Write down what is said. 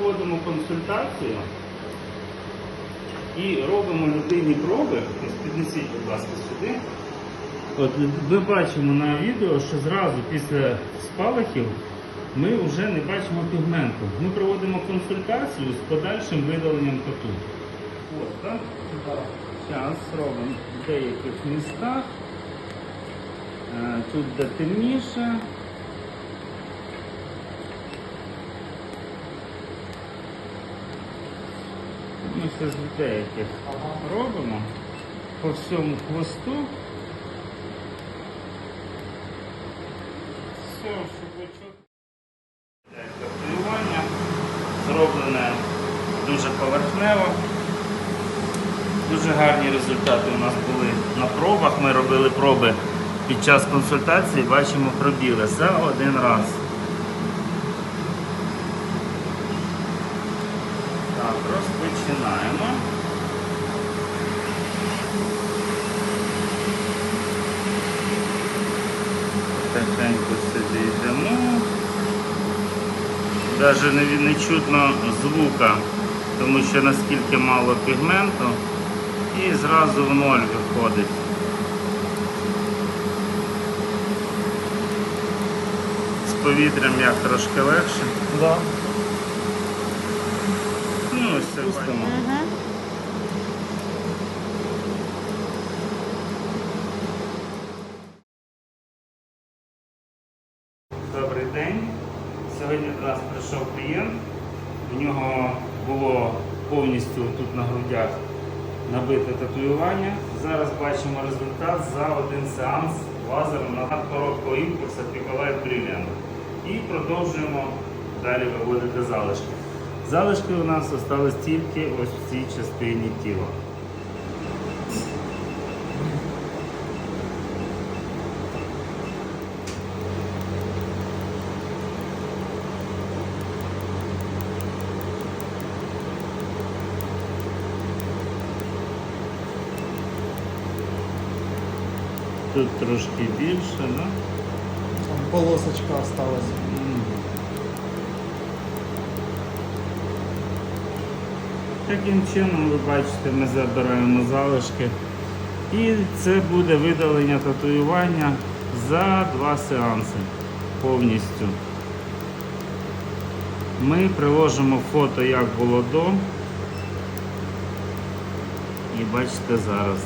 проводимо консультацію і робимо людині проби. Ось піднесіть, будь ласка, сюди. От ми бачимо на відео, що зразу після спалахів ми вже не бачимо пігменту. Ми проводимо консультацію з подальшим видаленням тату. От, так? Зараз робимо в деяких містах. Е, Тут де темніше. Ми це з деяких робимо по всьому хвосту. Все. Так, Татуювання зроблене дуже поверхнево. Дуже гарні результати у нас були на пробах. Ми робили проби під час консультації, бачимо пробіли за один раз. Розпочинаємо. Тихенько собі йдемо. Навіть не, не чутно звука, тому що наскільки мало пігменту і зразу в ноль виходить. З повітрям як трошки легше. Да. Ось це. Добрий день. Сьогодні до нас прийшов клієнт. У нього було повністю тут на грудях набите татуювання. Зараз бачимо результат за один сеанс лазером на короткого імпульсу Picolite Brilliant. І продовжуємо далі виводити залишки. Залишки у нас залишились тільки ось в цій частині тіла. Тут трошки більше, да? Там полосочка осталась. Таким чином, ви бачите, ми забираємо залишки. І це буде видалення татуювання за два сеанси повністю. Ми приложимо фото, як було до. І бачите зараз.